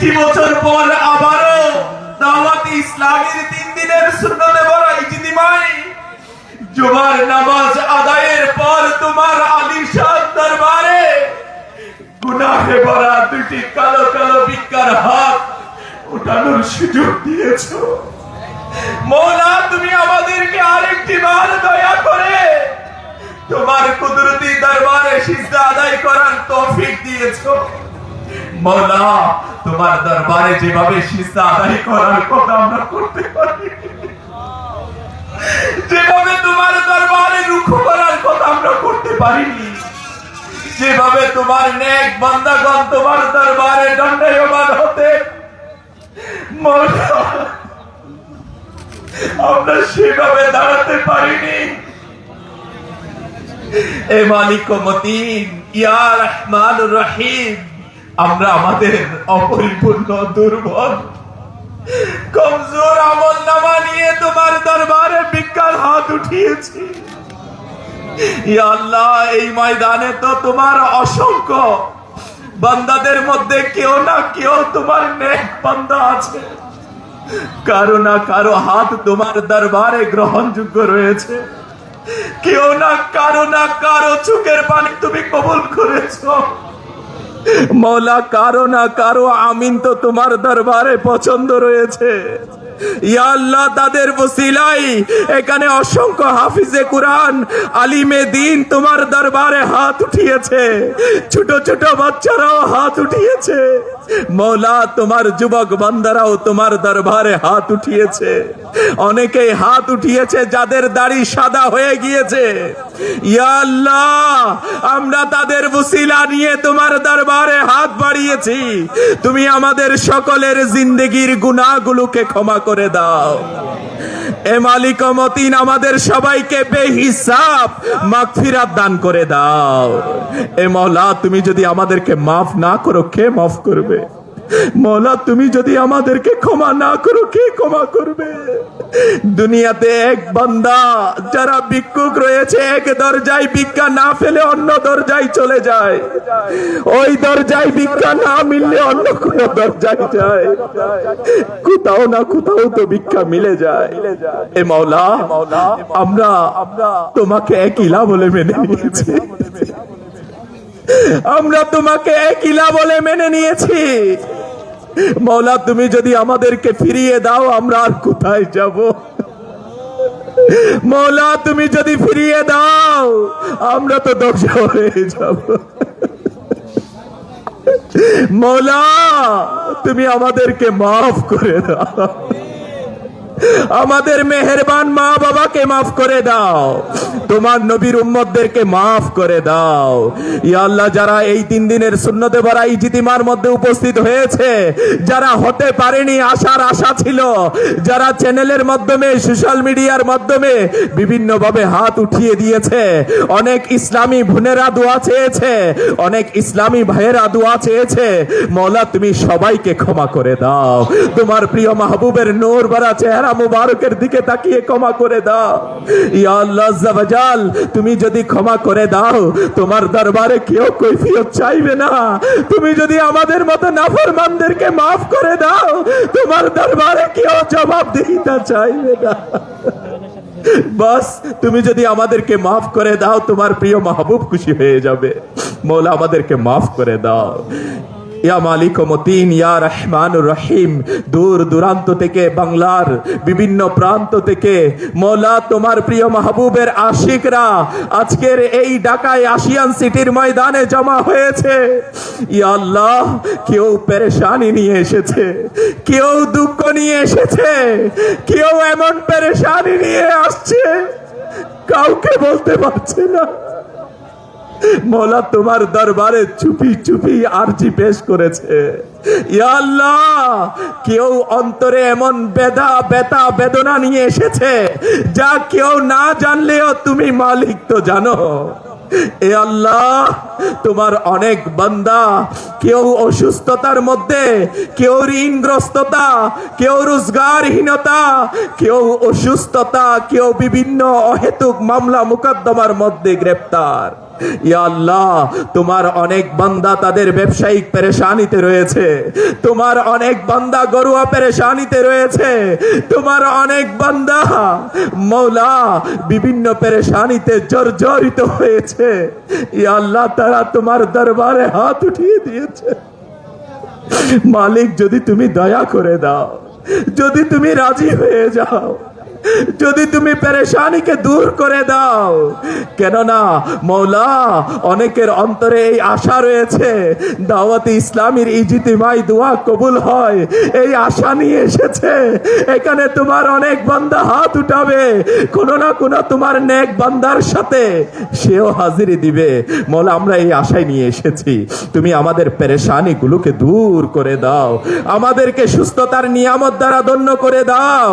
একটি বছর পর আবারও দাওয়াত ইসলামের তিন দিনের সুন্নতে বড় ইজতিমাই। জুমার নামাজ আদায়ের পর তোমার আলিশান দরবারে গুনাহে ভরা দুটি কালো কালো বিজ্ঞার হাত উঠানোর সুযোগ দিয়েছ। মৌলা, তুমি আমাদেরকে আরেকটি বার দয়া করে তোমার কুদরতি দরবারে সিজদা আদায় করার তৌফিক দিয়েছ। মৌলা, তোমার দরবারে যেভাবে আদায় করার কথা আমরা করতে পারি। যেভাবে তোমার দরবারে করার কথা আমরা করতে যেভাবে তোমার নেক বান্দাগণ তোমার দরবারে দণ্ডায়মান হতে। আমরা সেভাবে দাঁড়াতে পারিনি। এ মালিক মতিন, ইয়া রহমান রহিম। আমরা আমাদের অপরিপূর্ণ দুর্বল। কমজোর আমল নামা নিয়ে তোমার দরবারে বিজ্ঞান হাত উঠিয়েছি। আল্লাহ, এই ময়দানে তো তোমার অসংখ্য বান্দাদের মধ্যে কেউ না কেউ তোমার বান্দা আছে। কারও না কারও হাত তোমার দরবারে গ্রহণযোগ্য রয়েছে। কেউ না কারও না কারও চোখের পানি তুমি কবল করেছ। মৌলা, কারও না কারও আমিন তো তোমার দরবারে পছন্দ রয়েছে। আল্লাহ, তাদের বসিলাই এখানে অসংখ্য হাফিজে কুরআন, আলিমে দিন তোমার দরবারে হাত উঠিয়েছে। ছোট ছোট বাচ্চারাও হাত উঠিয়েছে। মৌলা, তোমার যুবক বান্দারাও তোমার দরবারে হাত উঠিয়েছে। অনেকেই হাত উঠিয়েছে যাদের দাড়ি সাদা হয়ে গিয়েছে। আমরা তাদের বুসিলা নিয়ে তোমার দরবারে হাত বাড়িয়েছি। তুমি আমাদের সকলের জিন্দগির গুণাগুলোকে ক্ষমা করে দাও। এ মালিক মতিন, আমাদের সবাইকে বেহিসাব, মাগফিরাত দান করে দাও। এ মহলা তুমি যদি আমাদেরকে মাফ না করো, কে মাফ করবে? মৌলা, তুমি যদি আমাদেরকে ক্ষমা না করো, কে ক্ষমা করবে? দুনিয়াতে এক বান্দা, যারা ভিক্ষুক রয়েছে, এক দরজায় ভিক্ষা না ফেলে অন্য দরজায় চলে যায়। ওই দরজায় ভিক্ষা না মিললে অন্য কোন দরজায় যায়। কোথাও না কোথাও তো ভিক্ষা মিলে যায়। এ মাওলা আমরা তোমাকে এক ইলা বলে মেনে নিয়েছি। আমরা তোমাকে এক ইলা বলে মেনে নিয়েছি। মৌলা, তুমি যদি আমাদেরকে ফিরিয়ে দাও, আমরা আর কোথায় যাব? মৌলা, তুমি যদি ফিরিয়ে দাও, আমরা তো দক্ষ হয়ে যাব। মৌলা, তুমি আমাদেরকে মাফ করে দাও। আমাদের মেহেরবান মা বাবাকে মাফ করে দাও। তোমার নবীর উম্মতদেরকে মাফ করে দাও। ইয়া আল্লাহ, যারা এই তিন দিনের শূন্যতে ভরা ইজিতিমার মধ্যে উপস্থিত হয়েছে, যারা হতে পারেনি, আসার আশা ছিল, যারা চ্যানেলের মাধ্যমে, সোশ্যাল মিডিয়ার মাধ্যমে বিভিন্ন ভাবে হাত উঠিয়ে দিয়েছে, অনেক ইসলামী বোনেরা দোয়া চেয়েছে, অনেক ইসলামী ভাইয়েরা দোয়া চেয়েছে, মৌলা তুমি সবাইকে ক্ষমা করে দাও। তোমার প্রিয় মাহবুবের নূর ভরা চেহারা মুবারকের দিকে তাকিয়ে ক্ষমা করে দাও। ইয়া আল্লাহ ওয়াজাল, তুমি যদি ক্ষমা করে দাও তোমার দরবারে কেউ কৈফিয়ত চাইবে না। তুমি যদি আমাদের মতো নাফরমানদেরকে মাফ করে দাও তোমার দরবারে কেউ জবাব দিতে চাইবে না। বাস তুমি যদি আমাদেরকে মাফ করে দাও তোমার প্রিয় মাহবুব খুশি হয়ে যাবে। মৌলা আমাদেরকে মাফ করে দাও। ইয়া মালিক মতিন, ইয়া রহমান রহিম। দূর দূরান্ত থেকে বাংলার বিভিন্ন প্রান্ত থেকে মৌলা, তোমার প্রিয় মাহবুবের আশিকরা আজকের এই ঢাকায় আসিয়ান সিটির ময়দানে জমা হয়েছে। ইয়া আল্লাহ, কেউ পেরেশানি নিয়ে এসেছে, কেউ দুঃখ নিয়ে এসেছে, কেউ এমন পেরেশানি নিয়ে আসছে, কাউকে বলতে পারছে না। মোলা তোমার দরবারে চুপি চুপি আরজি পেশ করেছে। কেউ অন্তরে এমন বেদা বেতা বেদনা নিয়ে এসেছে যা কেউ না জানলেও তুমি মালিক তো জানো। এ আল্লাহ, তোমার অনেক বান্দা, কেউ অসুস্থতার মধ্যে, কেউ ঋণগ্রস্ততা, কেউ রোজগারহীনতা, কেউ অসুস্থতা, কেউ বিভিন্ন অহেতুক মামলা মুকদ্দমার মধ্যে গ্রেপ্তার। আল্লাহ, তোমার অনেক বান্দা তাদের ব্যবসায়িক পেরেশানিতে রয়েছে। তোমার অনেক বান্দা গরুয়া পেরেশানিতে রয়েছে। তোমার অনেক বান্দা মৌলা বিভিন্ন পেরেশানিতে জর্জরিত হয়েছে। ইয়া আল্লাহ, তারা তোমার দরবারে হাত উঠিয়ে দিয়েছে। মালিক, যদি তুমি দয়া করে দাও, যদি তুমি রাজি হয়ে যাও যদি তুমি পেরেশানিকে দূর করে দাও, কেননা মৌলা অনেকের অন্তরে এই আশা রয়েছে, দাওয়াতি ইসলামীর ইজিতিমাই দোয়া কবুল হয়, এই আশা নিয়ে এসেছে। এখানে তোমার অনেক বান্দা হাত উঠাবে, কোনো না কোনো তোমার নেক বান্দার সাথে সেও হাজিরি দিবে। মৌলা, আমরা এই আশায় নিয়ে এসেছি। তুমি আমাদের পেরেশানিগুলোকে দূর করে দাও, আমাদেরকে সুস্থতার নিয়ামত দ্বারা ধন্য করে দাও,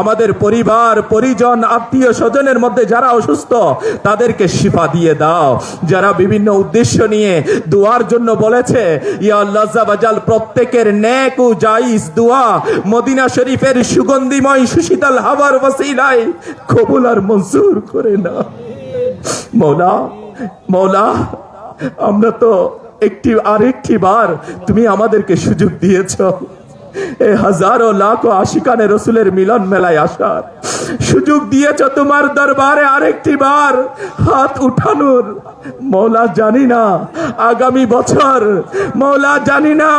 আমাদের পরিবার পরিজন, আত্মীয় স্বজনের মধ্যে যারা অসুস্থ, তাদেরকে শিফা দিয়ে দাও। যারা বিভিন্ন উদ্দেশ্য নিয়ে দোয়ার জন্য বলেছে, ইয়া আল্লাহ প্রত্যেকের নেক ও জাইজ দোয়া মদিনা শরীফের সুগন্ধিময় সুশীতল হাওয়ার ওসিলায় কবুল আর মঞ্জুর করে না। মৌলা মৌলা, আমরা তো একটি, আরেকটি বার তুমি আমাদেরকে সুযোগ দিয়েছ। এ হাজারো লাখো আশিকানে রসুলের মিলন মেলায় আসার সুযোগ দিয়েছ তোমার দরবারে আরেকটি বার। হাত উঠানোর মৌলা জানি না আগামী বছর মৌলা জানি না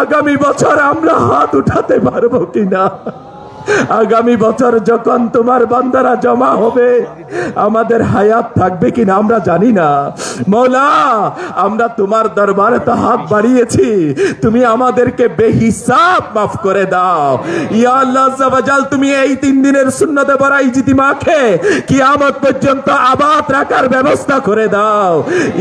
আগামী বছর আমরা হাত উঠাতে পারব কিনা। আগামী বছর যখন তোমার বান্দারা জমা হবে, আমাদের হায়াত থাকবে কিনা আমরা জানি না। মৌলা, আমরা তোমার দরবারে তো হাত বাড়িয়েছি। তুমি আমাদেরকে বেহিসাব মাফ করে দাও। ইয়া আল্লাহ তুমি এই তিন দিনের সুন্নতে বড় ইজিতিমাকে কিয়ামত পর্যন্ত আবাদ রাখার ব্যবস্থা করে দাও।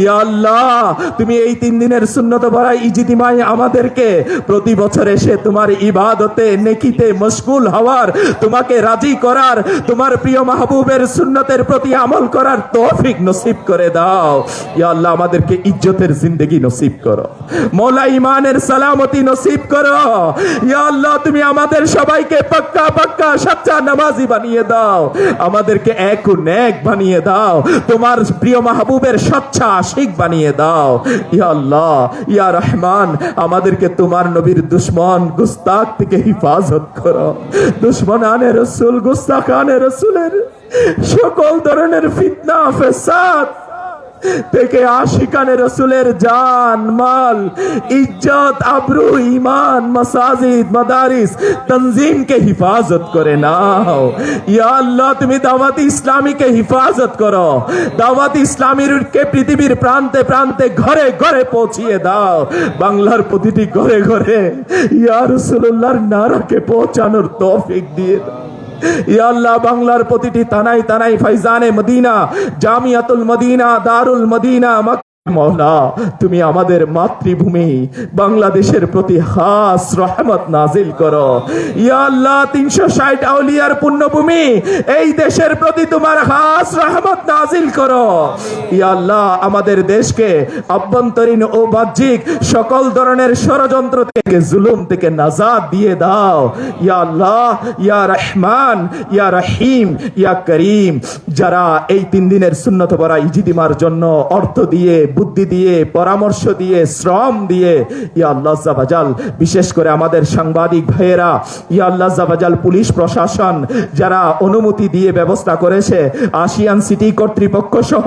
ইয়া আল্লাহ, তুমি এই তিন দিনের সুন্নত বড় ইজিতিমাই আমাদেরকে প্রতি বছর এসে তোমার ইবাদতে, নেকিতে মশগুল হওয়ার তোমাকে রাজি করার, তোমার প্রিয় মাহবুবের সুন্নতের প্রতি আমল করার তৌফিক নসিব করে দাও। ইয়া আল্লাহ, আমাদেরকে ইজ্জতের জিন্দগি নসিব করো। মৌলা ইমানের সালামতি নসিব করো। ইয়া আল্লাহ, তুমি আমাদের সবাইকে পাক্কা পাক্কা সচ্চা নামাজি বানিয়ে দাও। আমাদেরকে এক নেক বানিয়ে দাও। তোমার প্রিয় মাহবুবের সচ্চা আশিক বানিয়ে দাও। ইয়া আল্লাহ, ইয়া রহমান, আমাদেরকে তোমার নবীর দুশ্মন গুস্তাক থেকে হিফাজত করো। দুশ্মন আনে রসুল গুস্তাক আনে রসুলের সকল ধরনের ফিতনা ফেসাদ থেকে আশিকানে রসুলের জান, মাল, ইজ্জত, আবরু ইমান মাসাজিদ, মাদারিস, তনজিমকে হিফাজত করে নাও। ইয়া আল্লাহ, তুমি দাওয়াত ইসলামীকে হিফাজত করো। দাওয়াত ইসলামীর কে পৃথিবীর প্রান্তে প্রান্তে ঘরে ঘরে পৌঁছিয়ে দাও। বাংলার প্রতিটি ঘরে ঘরে ইয়া রসুল্লাহর নারাকে পৌঁছানোর তৌফিক দিয়ে দাও। আল্লাহ বাংলার প্রতিটি তানাই তানাই ফাইজানে মদিনা জামিয়াতুল মদিনা দারুল মদিনা মৌলা তুমি আমাদের মাতৃভূমি। বাংলাদেশের প্রতি হাস রহমত নাজিল করো। ইয়া আল্লাহ, তিনশো ষাট আউলিয়ার পুণ্যভূমি এই দেশের প্রতি তোমার হাস রহমত নাজিল করো। ইয়া আল্লাহ, আমাদের দেশকে আভ্যন্তরীণ ও বাহ্যিক সকল ধরনের ষড়যন্ত্র থেকে, জুলুম থেকে নাজাদ দিয়ে দাও। ইয়া আল্লাহ, ইয়া রহমান, ইয়া রহিম, ইয়া করিম, যারা এই তিন দিনের সুন্নত পড়া ইজিদিমার জন্য অর্থ দিয়ে বুদ্ধি দিয়ে, পরামর্শ দিয়ে, শ্রম দিয়ে, ইয়া আল্লাহ জাবাজাল, বিশেষ করে আমাদের সাংবাদিক ভাইয়েরা, ইয়া আল্লাহ জাবাজাল, পুলিশ প্রশাসন, যারা অনুমতি দিয়ে ব্যবস্থা করেছে, আসিয়ান সিটি কর্তৃপক্ষ সহ,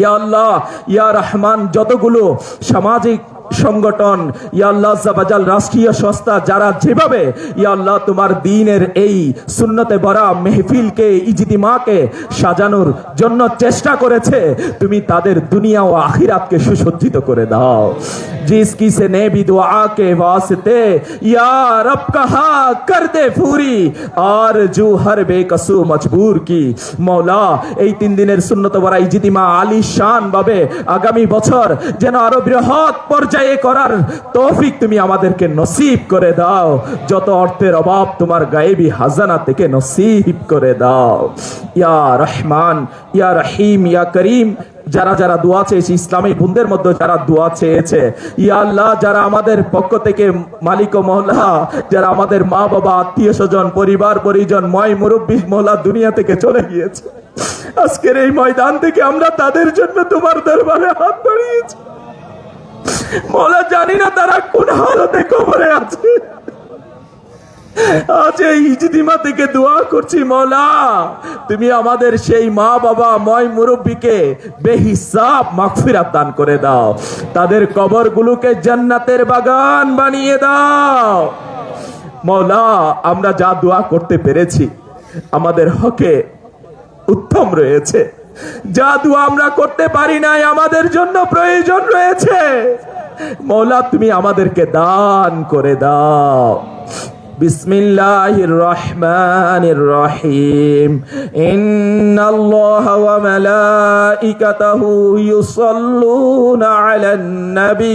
ইয়া আল্লাহ, ইয়া রহমান, যতগুলো সামাজিক সংগঠন। ইয়াল্লাহ জাবাজাল রাষ্ট্রীয় সংস্থা যারা যেভাবে ইয়াল্লাহ তোমার দিনের এই সুন্নতে বরা মেহফিলকে ইজিদিমাকে সাজানোর জন্য চেষ্টা করেছে, তুমি তাদের দুনিয়া ও আখিরাতকে সুসজ্জিত করে দাও। জিস নে বি ওয়াসতে, ইয়া রব কর দে ফুরি, আর জু হর মজবুর কি। এই তিন দিনের সুন্নত বরা ইজিদিমা আলিশান ভাবে আগামী বছর যেন আরও বৃহৎ পর্যায়ে করার তৌফিক তুমি আমাদেরকে নসিব করে দাও। যত অর্থের অভাব তোমার গায়েবী হাজানা থেকে নসিব করে দাও। ইয়া রহমান, ইয়া রহিম, ইয়া করিম, যারা যারা দোয়া চেয়েছে, ইসলামী বোনদের মধ্যে যারা দোয়া চেয়েছে, ইয়া আল্লাহ, যারা আমাদের পক্ষ থেকে মালিক ও মহল্লা যারা আমাদের মা বাবা আত্মীয় স্বজন পরিবার, পরিজন ময় মুরব্বী মহল্লা দুনিয়া থেকে চলে গিয়েছে। আজকের এই ময়দান থেকে আমরা তাদের জন্য তোমার দরবারে হাত বাড়িয়েছি। মৌলা জানি না তারা কোন হালতে কবরে আছে। আজ ইজদিমা থেকে দোয়া করছি, মৌলা। তুমি আমাদের সেই মা বাবা, ময় মুরব্বীকে বেহিসাব মাগফিরাত দান করে দাও। তাদের কবরগুলোকে জান্নাতের বাগান বানিয়ে দাও। মৌলা, আমরা যা দোয়া করতে পেরেছি, আমাদের হকে উত্তম রয়েছে। যা আমরা করতে পারি নাই, আমাদের জন্য প্রয়োজন রয়েছে। মৌলা, তুমি আমাদেরকে দান করে দাও। বিসমিল্লাহির রহমানির রহিম ইন্নাল্লাহ ওয়া মালাইকাতাহু ইউসাল্লুনা আলান নবী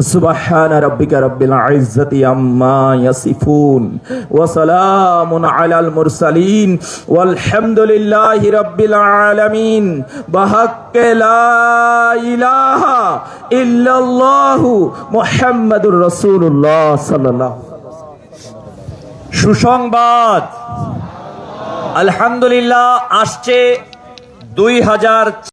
سبحان ربك رب العزة عما يصفون وسلام على المرسلين والحمد لله رب العالمين بحق لا إله إلا الله محمد رسول الله صلى الله সুসংবাদ আলহামদুলিল্লাহ আসছে দুই হাজার